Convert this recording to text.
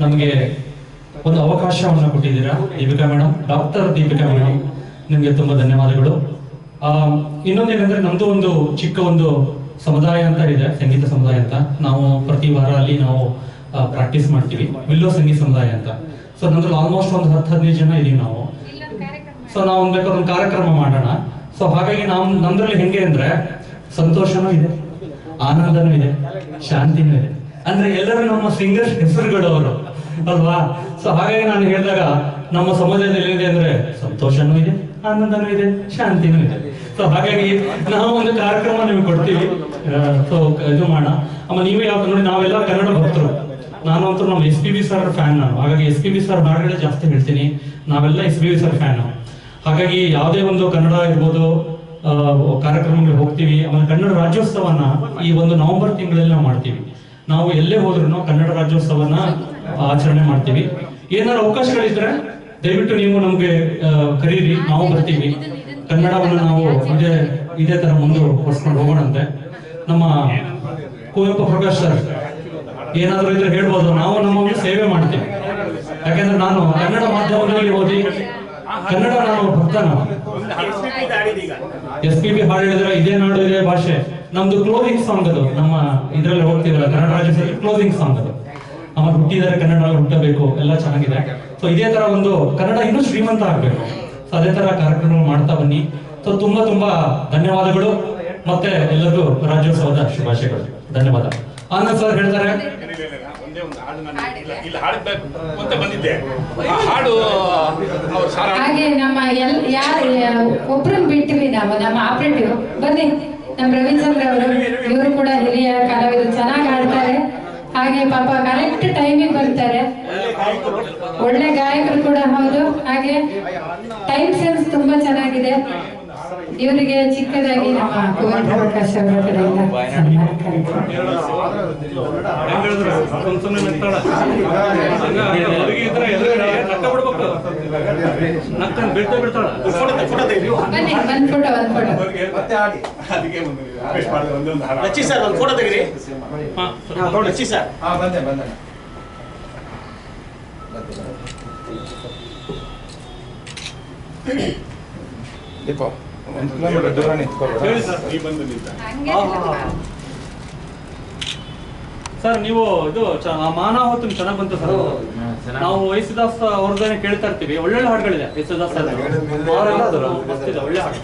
ನಮಗೆ ಒಂದು ಅವಕಾಶವನ್ನು ಕೊಟ್ಟಿದ್ದೀರಾ Deepika madam doctor Deepika madam ನಿಮಗೆ ತುಂಬಾ ಧನ್ಯವಾದಗಳು. ಆ, ಇನ್ನೊಂದೇನೆಂದ್ರೆ ನಮ್ದು ಒಂದು ಚಿಕ್ಕ ಒಂದು ಸಮುದಾಯ ಅಂತ ಇದೆ ಸಂಗೀತ ಸಮುದಾಯ ಅಂತ. ನಾವು ಪ್ರತಿ ವಾರ ಅಲ್ಲಿ ನಾವು ಪ್ರಾಕ್ಟೀಸ್ ಮಾಡ್ತೀವಿ ವಿಲ್ಲೋ ಸಂಗೀತ ಸಮುದಾಯ ಅಂತ. ಸೊ ನಂದ್ರಲ್ಲಿ ಆಲ್ಮೋಸ್ಟ್ ಒಂದು ಹತ್ತು ಹದಿನೈದು ಜನ ಇದೀವಿ ನಾವು. ಸೊ ನಾವು ಒಂದು ಬೇಕಾದ್ರೆ ಒಂದು ಕಾರ್ಯಕ್ರಮ ಮಾಡೋಣ. ಸೊ ಹಾಗಾಗಿ ನಾವು ನಮ್ದ್ರಲ್ಲಿ ಹೆಂಗೆ ಅಂದ್ರೆ ಸಂತೋಷನೂ ಇದೆ ಆನಂದನೂ ಇದೆ ಶಾಂತಿನೂ ಇದೆ. ಅಂದ್ರೆ ಎಲ್ಲರೂ ನಮ್ಮ ಸಿಂಗರ್ಸ್ ಹೆಸರುಗಳು ಅವರು ಅಲ್ವಾ? ಸೊ ಹಾಗಾಗಿ ನಾನು ಹೇಳಿದಾಗ ನಮ್ಮ ಸಮಾಜದಲ್ಲಿ ಏನಿದೆ ಅಂದ್ರೆ ಸಂತೋಷನೂ ಇದೆ, ಆನಂದನೂ ಇದೆ, ಶಾಂತಿನೂ ಇದೆ. ಸೊ ಹಾಗಾಗಿ ನಾವು ಒಂದು ಕಾರ್ಯಕ್ರಮ ನಿಮಗೆ ಕೊಡ್ತೀವಿ. ಸೊ ಇದು ಮಾಡೋಣ. ಅಮ್ಮ, ನೀವೇ ಯಾವ್ದು ನೋಡಿ, ನಾವೆಲ್ಲ ಕನ್ನಡ ಭಕ್ತರು. ನಾನು ಅಂತೂ ನಮ್ಮ S P B sir fan ನಾನು. ಹಾಗಾಗಿ ಎಸ್ ಪಿ ಬಿ ಸರ್ ಹಾಡುಗಳೇ ಜಾಸ್ತಿ ಹೇಳ್ತೀನಿ. ನಾವೆಲ್ಲ S P B sir fan ಹಾಗಾಗಿ ಯಾವುದೇ ಒಂದು ಕನ್ನಡ ಇರ್ಬೋದು ಕಾರ್ಯಕ್ರಮಗಳಿಗೆ ಹೋಗ್ತೀವಿ. ಆಮೇಲೆ ಕನ್ನಡ ರಾಜ್ಯೋತ್ಸವನ ಈ ಒಂದು ನವೆಂಬರ್ ತಿಂಗಳಲ್ಲಿ ನಾವು ಮಾಡ್ತೀವಿ. ನಾವು ಎಲ್ಲೇ ಹೋದ್ರೂ ಕನ್ನಡ ರಾಜ್ಯೋತ್ಸವನ ಆಚರಣೆ ಮಾಡ್ತೀವಿ. ಏನಾದ್ರು ಅವಕಾಶಗಳಿದ್ರೆ ದಯವಿಟ್ಟು ನೀವು ನಮ್ಗೆ ಕರೀರಿ, ನಾವು ಬರ್ತೀವಿ. ಕನ್ನಡವನ್ನು ನಾವು ಇದೇ ಇದೇ ತರ ಮುಂದುವರ್ಸ್ಕೊಂಡು ಹೋಗೋಣಂತೆ. ನಮ್ಮ ಕುವೆಂಪು ಪ್ರಕಾಶ್ ಸರ್, ಏನಾದ್ರೂ ಇದ್ರೆ ಹೇಳ್ಬೋದು. ನಾವು ನಮ್ಮ ಸೇವೆ ಮಾಡ್ತೀವಿ. ಯಾಕಂದ್ರೆ ನಾನು ಕನ್ನಡ ಮಾಧ್ಯಮದಲ್ಲಿ ಓದಿ ಕನ್ನಡ ನಾಡು ಭಕ್ತ ನಾವು. ಎಸ್ ಪಿ ಬಿ ಹಾಡು ಹೇಳಿದ್ರೆ ಇದೇ ನಾಡು, ಇದೇ ಭಾಷೆ. ನಮ್ದು ಕ್ಲೋಸಿಂಗ್ ಸಾಂಗ್ ಅದು. ನಮ್ಮ ಇದ್ರಲ್ಲಿ ಹೋಗ್ತಿದ್ರಲ್ಲ ಕನ್ನಡ ರಾಜ್ಯೋತ್ಸವ ಕ್ಲೋಸಿಂಗ್ ಸಾಂಗ್ ಅದು. ಆಮೇಲೆ ಹುಟ್ಟಿದರೆ ಕನ್ನಡ ಹುಟ್ಟಬೇಕು, ಎಲ್ಲ ಚೆನ್ನಾಗಿದೆ. ಸೊ ಇದೇ ತರ ಒಂದು ಕನ್ನಡ ಇನ್ನೂ ಶ್ರೀಮಂತ ಆಗ್ಬೇಕು. ಸೊ ಅದೇ ತರ ಕಾರ್ಯಕ್ರಮ ಮಾಡ್ತಾ ಬನ್ನಿ. ಸೊ ತುಂಬಾ ತುಂಬಾ ಧನ್ಯವಾದಗಳು. ಮತ್ತೆ ಎಲ್ಲರಿಗೂ ರಾಜ್ಯೋತ್ಸವದ ಶುಭಾಶಯಗಳು. ಧನ್ಯವಾದ. ಆನಂದ್ ಸರ್ ಹೇಳ್ತಾರೆ. ಒಂದೇ ಒಂದು ಹಾಡು ನಾನು ಇಲ್ಲ ಹಾಡಬೇಕು ಅಂತ ಬಂದಿದ್ದೆ. ಆ ಹಾಡು ಅವ್ರು ಸಾರ ಹಾಗೆ ನಮ್ಮ ಎಲ್ ಯಾರು ಒಬ್ರು ಬಿಟ್ಟಿವಿ ನಾವು ನಮ್ಮ ಆಪರೇಟಿವ್. ಬನ್ನಿ ನಮ್ಮ ರವಿಚಂದ್ರ ಅವರು ಇವರು ಕೂಡ ಹಿರಿಯ ಕಲಾವಿದರು ಚೆನ್ನಾಗಿ ಹಾಡ್ತಾರೆ. ಹಾಗೆ ಪಾಪ ಕರೆಕ್ಟ್ ಟೈಮಿಗೆ ಬರ್ತಾರೆ. ಒಳ್ಳೆ ಗಾಯಕರು ಕೂಡ ಹೌದು. ಹಾಗೆ ಟೈಮ್ ಸೆನ್ಸ್ ತುಂಬಾ ಚೆನ್ನಾಗಿದೆ. ಇವರಿಗೆ ಚಿಕ್ಕದಾಗಿ ನಮ್ಮ ಕುವೆಂಪು ಪ್ರಕಾಶ್ ಅವರ ಕಡೆಯಿಂದ ಮಾಡಿದೆ ಒಂದೇ ಒಂದು ಹಾಡು. ರಚಿ ಸರ್ ಒಂದು ಫೋಟೋ ತೆಗಿರಿ ರಚಿ ಸರ್ ಹಾ ಬಂದೆ ಬಂದೆ. ದೀಪ ಒಂದು ಕಿಲೋಮೀಟರ್ ದೂರ ನಿಂತ್ಕೊಳ್ಬೇಡ ಸರ್ ನೀವು ಇದು ಮಾನಾವತ್ತು ಚೆನ್ನಾಗಿ ಬಂತು ಸರ್. ನಾವು ಯೇಸುದಾಸ್ ಅವ್ರದ್ದೇನೆ ಕೇಳ್ತಾ ಇರ್ತೀವಿ. ಒಳ್ಳೊಳ್ಳೆ ಹಾಡುಗಳಿದೆ. ಯೇಸುದಾಸ್. ಅವರೆಲ್ಲ ಒಳ್ಳೆ ಹಾಡು.